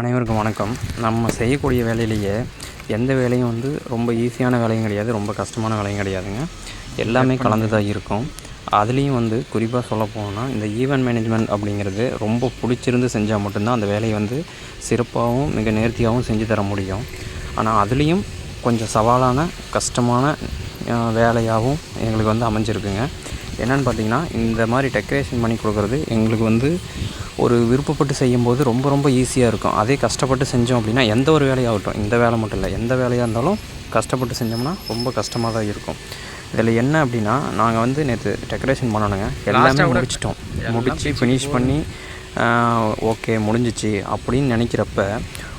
அனைவருக்கும் வணக்கம். நம்ம செய்யக்கூடிய வேலையிலேயே எந்த வேலையும் வந்து ரொம்ப ஈஸியான வேலையும் கிடையாது ரொம்ப கஷ்டமான வேலையும் கிடையாதுங்க. எல்லாமே கலந்து தான் இருக்கும். அதுலேயும் வந்து குறிப்பாக சொல்ல போனால் இந்த ஈவெண்ட் மேனேஜ்மெண்ட் அப்படிங்கிறது ரொம்ப பிடிச்சிருந்து செஞ்சால் மட்டும்தான் அந்த வேலையை வந்து சிறப்பாகவும் மிக நேர்த்தியாகவும் செஞ்சு தர முடியும். ஆனால் அதுலேயும் கொஞ்சம் சவாலான கஷ்டமான வேலையாகவும் எங்களுக்கு வந்து அமைஞ்சிருக்குங்க. என்னென்னு பார்த்தீங்கன்னா இந்த மாதிரி டெக்கரேஷன் பண்ணி கொடுக்குறது எங்களுக்கு வந்து ஒரு விருப்பப்பட்டு செய்யும்போது ரொம்ப ரொம்ப ஈஸியாக இருக்கும். அதே கஷ்டப்பட்டு செஞ்சோம் அப்படின்னா எந்த ஒரு வேலையாகட்டும் இந்த வேலை மட்டும் இல்லை எந்த வேலையாக இருந்தாலும் கஷ்டப்பட்டு செஞ்சோம்னா ரொம்ப கஷ்டமாக தான் இருக்கும். இதில் என்ன அப்படின்னா நாங்கள் வந்து நேற்று டெக்கரேஷன் பண்ணணுங்க. எல்லாமே முடிச்சிட்டோம். முடித்து ஃபினிஷ் பண்ணி ஓகே முடிஞ்சிச்சு அப்படின்னு நினைக்கிறப்ப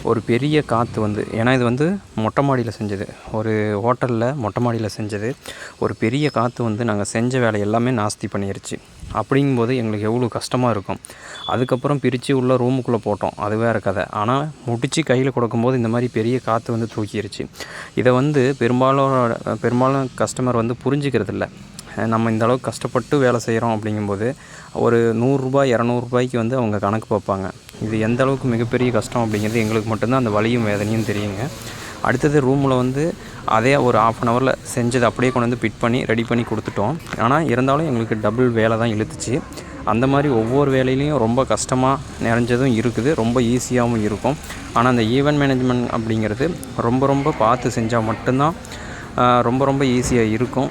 ஒரு பெரிய காற்று வந்து ஏன்னா இது வந்து மொட்டை மாடியில் செஞ்சது. ஒரு ஹோட்டலில் மொட்டை மாடியில் செஞ்சது. ஒரு பெரிய காற்று வந்து நாங்கள் செஞ்ச வேலை எல்லாமே நாஸ்தி பண்ணிருச்சு. அப்படிங்கும்போது எங்களுக்கு எவ்வளோ கஷ்டமாக இருக்கும். அதுக்கப்புறம் பிரித்து உள்ள ரூமுக்குள்ளே போட்டோம். அது வேறு கதை. ஆனால் முடித்து கையில் கொடுக்கும்போது இந்த மாதிரி பெரிய காற்று வந்து தூக்கிடுச்சு இதை வந்து பெரும்பாலும் பெரும்பாலும் கஸ்டமர் வந்து புரிஞ்சுக்கிறது நம்ம இந்த அளவுக்கு கஷ்டப்பட்டு வேலை செய்கிறோம் அப்படிங்கும்போது ஒரு நூறுரூபா இரநூறுபாய்க்கு வந்து அவங்க கணக்கு பார்ப்பாங்க. இது எந்த அளவுக்கு மிகப்பெரிய கஷ்டம் அப்படிங்கிறது எங்களுக்கு மட்டும்தான் அந்த வலியும் வேதனையும் தெரியுங்க. அடுத்தது ரூமில் வந்து அதே ஒரு ஆஃப் அன் ஹவரில் செஞ்சதை அப்படியே கொண்டு வந்து பிட் பண்ணி ரெடி பண்ணி கொடுத்துட்டோம். ஆனால் இருந்தாலும் எங்களுக்கு டபுள் வேலை தான் இழுத்துச்சு. அந்த மாதிரி ஒவ்வொரு வேலையிலையும் ரொம்ப கஷ்டமாக நிறைஞ்சதும் இருக்குது. ரொம்ப ஈஸியாகவும் இருக்கும். ஆனால் அந்த ஈவெண்ட் மேனேஜ்மெண்ட் அப்படிங்கிறது ரொம்ப ரொம்ப பார்த்து செஞ்சால் மட்டும்தான் ரொம்ப ரொம்ப ஈஸியாக இருக்கும்.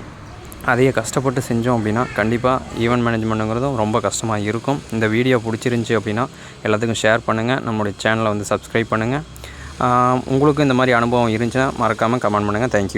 அதையே கஷ்டப்பட்டு செஞ்சோம் அப்படின்னா கண்டிப்பாக ஈவெண்ட் மேனேஜ்மெண்ட்டுங்கிறதும் ரொம்ப கஷ்டமாக இருக்கும். இந்த வீடியோ பிடிச்சிருந்துச்சி அப்படின்னா எல்லாத்துக்கும் ஷேர் பண்ணுங்கள் நம்மளுடைய சேனலை வந்து சப்ஸ்கிரைப் பண்ணுங்கள் உங்களுக்கும் இந்த மாதிரி அனுபவம் இருந்துச்சுன்னா மறக்காமல் கமெண்ட் பண்ணுங்கள் தேங்க்யூ